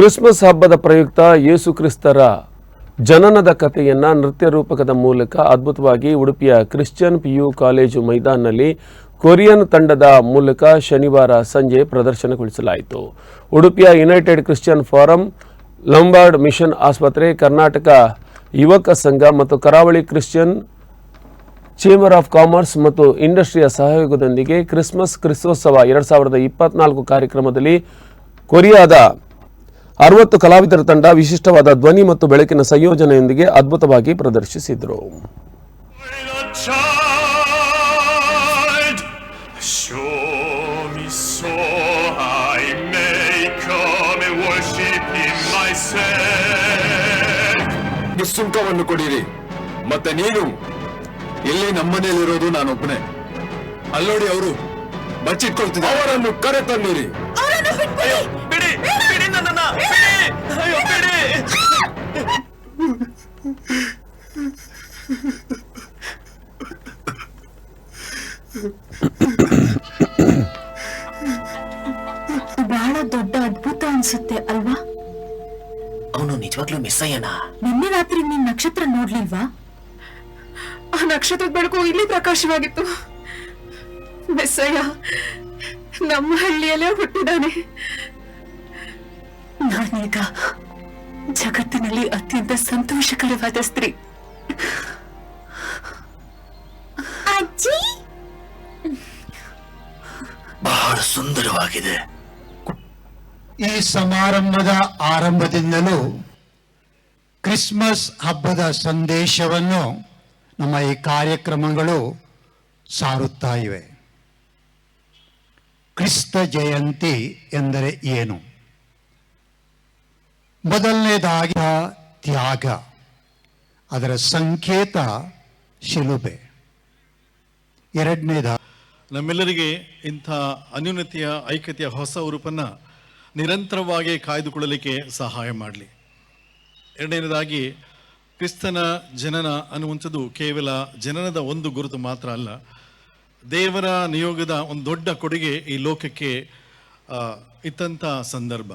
Christmas ಹಬ್ಬದ ಪ್ರಯುಕ್ತ ಯೇಸು ಕ್ರಿಸ್ತರ ಜನನದ ಕಥೆಯನ್ನು ನೃತ್ಯ ರೂಪಕದ ಮೂಲಕ ಅದ್ಭುತವಾಗಿ ಉಡುಪಿಯ ಕ್ರಿಶ್ಚಿಯನ್ ಪಿ ಯು ಕಾಲೇಜು ಮೈದಾನದಲ್ಲಿ ಕೊರಿಯನ್ ತಂಡದ ಮೂಲಕ ಶನಿವಾರ ಸಂಜೆ ಪ್ರದರ್ಶನಗೊಳಿಸಲಾಯಿತು. ಉಡುಪಿಯ united Christian forum, Lombard mission ಆಸ್ಪತ್ರೆ, ಕರ್ನಾಟಕ ಯುವಕ ಸಂಘ ಮತ್ತು ಕರಾವಳಿ ಕ್ರಿಶ್ಚಿಯನ್ ಚೇಂಬರ್ ಆಫ್ ಕಾಮರ್ಸ್ ಮತ್ತು ಇಂಡಸ್ಟ್ರಿಯ ಸಹಯೋಗದೊಂದಿಗೆ ಕ್ರಿಸ್ಮಸ್ ಕ್ರಿಸ್ತೋತ್ಸವ ಎರಡು ಸಾವಿರದ ಇಪ್ಪತ್ನಾಲ್ಕು ಕಾರ್ಯಕ್ರಮದಲ್ಲಿ ಕೊರಿಯಾದ ಅರವತ್ತು ಕಲಾವಿದರ ತಂಡ ವಿಶಿಷ್ಟವಾದ ಧ್ವನಿ ಮತ್ತು ಬೆಳಕಿನ ಸಂಯೋಜನೆಯೊಂದಿಗೆ ಅದ್ಭುತವಾಗಿ ಪ್ರದರ್ಶಿಸಿದರು. ನಿಸ್ಸುಂಕವನ್ನು ಕೊಡಿರಿ. ಮತ್ತೆ ನೀನು? ಇಲ್ಲಿ ನಮ್ಮನೇಲಿರೋದು ನಾನೊಬ್ಬನೇ ಅಲ್ಲೋಡಿ ಅವರು ಬಚ್ಚಿಟ್ಕೊಳ್ತಿದ್ದೆ ಅವರನ್ನು ಕರೆ ತನ್ನಿರಿ ಬಿಡಿ. ಬಿಡಿ. ನನ್ನನ್ನ ಬಿಡಿ. ಅಯ್ಯೋ ಬಿಡಿ. ಬಹಳ ದೊಡ್ಡ ಅದ್ಭುತ ಅನ್ಸುತ್ತೆ ಅಲ್ವಾ ಅವನು ನಿಜವಾಗ್ಲೂ ಮಿಸ್ ಅಯ್ಯನ? ನಿನ್ನೆ ರಾತ್ರಿ ನೀನ್ ನಕ್ಷತ್ರ ನೋಡ್ಲಿಲ್ವಾ? ಆ ನಕ್ಷತ್ರದ ಬೆಳಕು ಇಲ್ಲಿ ಪ್ರಕಾಶವಾಗಿತ್ತು. ಮೆಸ್ಸಯ್ಯ ನಮ್ಮ ಹಳ್ಳಿಯಲ್ಲೇ ಹುಟ್ಟಿದಾನೆ ನಾನೀಗ ಜಗತ್ತಿನಲ್ಲಿ ಅತ್ಯಂತ ಸಂತೋಷಕರವಾದ ಸ್ತ್ರೀ. ಅಜ್ಜಿ? ಬಹಳ ಸುಂದರವಾಗಿದೆ. ಈ ಸಮಾರಂಭದ ಆರಂಭದಿಂದಲೂ ಕ್ರಿಸ್ಮಸ್ ಹಬ್ಬದ ಸಂದೇಶವನ್ನು ನಮ್ಮ ಈ ಕಾರ್ಯಕ್ರಮಗಳು ಸಾರುತ್ತಾ ಇವೆ. ಕ್ರಿಸ್ತ ಜಯಂತಿ ಎಂದರೆ ಏನು? ಮೊದಲನೇದಾಗಿ ತ್ಯಾಗ, ಅದರ ಸಂಕೇತ ಶಿಲುಬೆ. ಎರಡನೇದ ನಮ್ಮೆಲ್ಲರಿಗೆ ಇಂಥ ಅನ್ಯೂನತೆಯ ಐಕ್ಯತೆಯ ಹೊಸ ಉರುಪನ್ನು ನಿರಂತರವಾಗಿ ಕಾಯ್ದುಕೊಳ್ಳಲಿಕ್ಕೆ ಸಹಾಯ ಮಾಡಲಿ. ಎರಡನೇದಾಗಿ, ಕ್ರಿಸ್ತನ ಜನನ ಅನ್ನುವಂಥದ್ದು ಕೇವಲ ಜನನದ ಒಂದು ಗುರುತು ಮಾತ್ರ ಅಲ್ಲ, ದೇವರ ನಿಯೋಗದ ಒಂದು ದೊಡ್ಡ ಕೊಡುಗೆ ಈ ಲೋಕಕ್ಕೆ ಇತ್ತಂಥ ಸಂದರ್ಭ.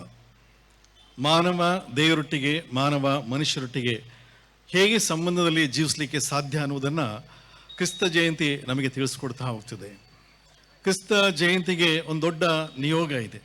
ಮಾನವ ದೇವರೊಟ್ಟಿಗೆ, ಮಾನವ ಮನುಷ್ಯರೊಟ್ಟಿಗೆ ಹೇಗೆ ಸಂಬಂಧದಲ್ಲಿ ಜೀವಿಸಲಿಕ್ಕೆ ಸಾಧ್ಯ ಅನ್ನುವುದನ್ನು ಕ್ರಿಸ್ತ ಜಯಂತಿ ನಮಗೆ ತಿಳಿಸ್ಕೊಡ್ತಾ ಹೋಗ್ತದೆ. ಕ್ರಿಸ್ತ ಜಯಂತಿಗೆ ಒಂದು ದೊಡ್ಡ ನಿಯೋಗ ಇದೆ.